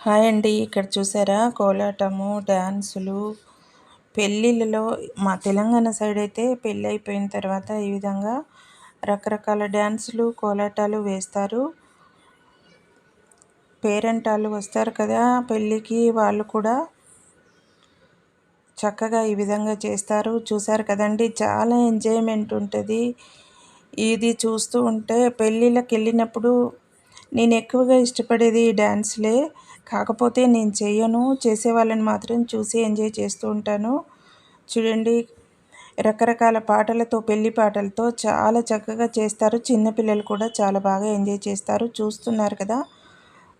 Hi అండి. ఇక్కడ చూసారా? కోలాటము డ్యాన్సులు పెళ్ళిళ్ళలో మా తెలంగాణ సైడ్ అయితే పెళ్ళి అయిపోయిన తర్వాత ఈ విధంగా రకరకాల డ్యాన్సులు కోలాటాలు వేస్తారు. పేరెంట్ వాళ్ళు వస్తారు కదా పెళ్ళికి వాళ్ళు కూడా చక్కగా ఈ విధంగా చేస్తారు. చూసారు కదండి చాలా ఎంజాయ్మెంట్ ఉంటుంది. ఇది చూస్తూ ఉంటే పెళ్ళిళ్ళకి వెళ్ళినప్పుడు నేను ఎక్కువగా ఇష్టపడేది ఈ డ్యాన్స్లే కాకపోతే నేను చేయను. చేసే వాళ్ళని మాత్రం చూసి ఎంజాయ్ చేస్తూ ఉంటాను. చూడండి రకరకాల పాటలతో పెళ్ళి పాటలతో చాలా చక్కగా చేస్తారు. చిన్నపిల్లలు కూడా చాలా బాగా ఎంజాయ్ చేస్తారు. చూస్తున్నారు కదా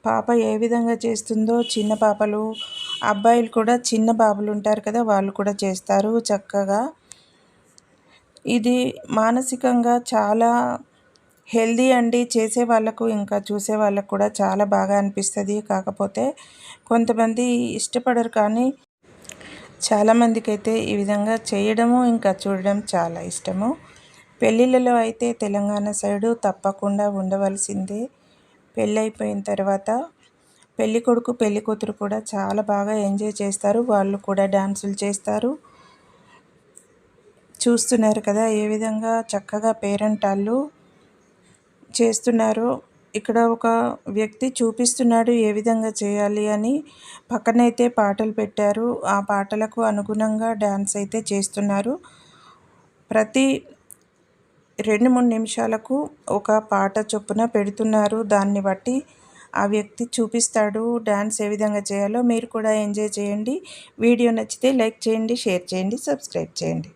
పాప ఏ విధంగా చేస్తుందో. చిన్న పాపలు అబ్బాయిలు కూడా చిన్న బాబులు ఉంటారు కదా వాళ్ళు కూడా చేస్తారు చక్కగా. ఇది మానసికంగా చాలా హెల్దీ అండి. చేసే వాళ్ళకు ఇంకా చూసే వాళ్ళకు కూడా చాలా బాగా అనిపిస్తుంది. కాకపోతే కొంతమంది ఇష్టపడరు కానీ చాలామందికి అయితే ఈ విధంగా చేయడము ఇంకా చూడడం చాలా ఇష్టము. పెళ్ళిళ్ళలో అయితే తెలంగాణ సైడు తప్పకుండా ఉండవలసిందే. పెళ్ళైపోయిన తర్వాత పెళ్ళి కొడుకు పెళ్ళి కూతురు కూడా చాలా బాగా ఎంజాయ్ చేస్తారు. వాళ్ళు కూడా డ్యాన్సులు చేస్తారు. చూస్తున్నారు కదా ఏ విధంగా చక్కగా పేరెంట్ వాళ్ళు చేస్తున్నారు. ఇక్కడ ఒక వ్యక్తి చూపిస్తున్నాడు ఏ విధంగా చేయాలి అని. పక్కనైతే పాటలు పెట్టారు. ఆ పాటలకు అనుగుణంగా డ్యాన్స్ అయితే చేస్తున్నారు. ప్రతి రెండు మూడు నిమిషాలకు ఒక పాట చొప్పున పెడుతున్నారు. దాన్ని బట్టి ఆ వ్యక్తి చూపిస్తాడు డ్యాన్స్ ఏ విధంగా చేయాలో. మీరు కూడా ఎంజాయ్ చేయండి. వీడియో నచ్చితే లైక్ చేయండి షేర్ చేయండి సబ్స్క్రైబ్ చేయండి.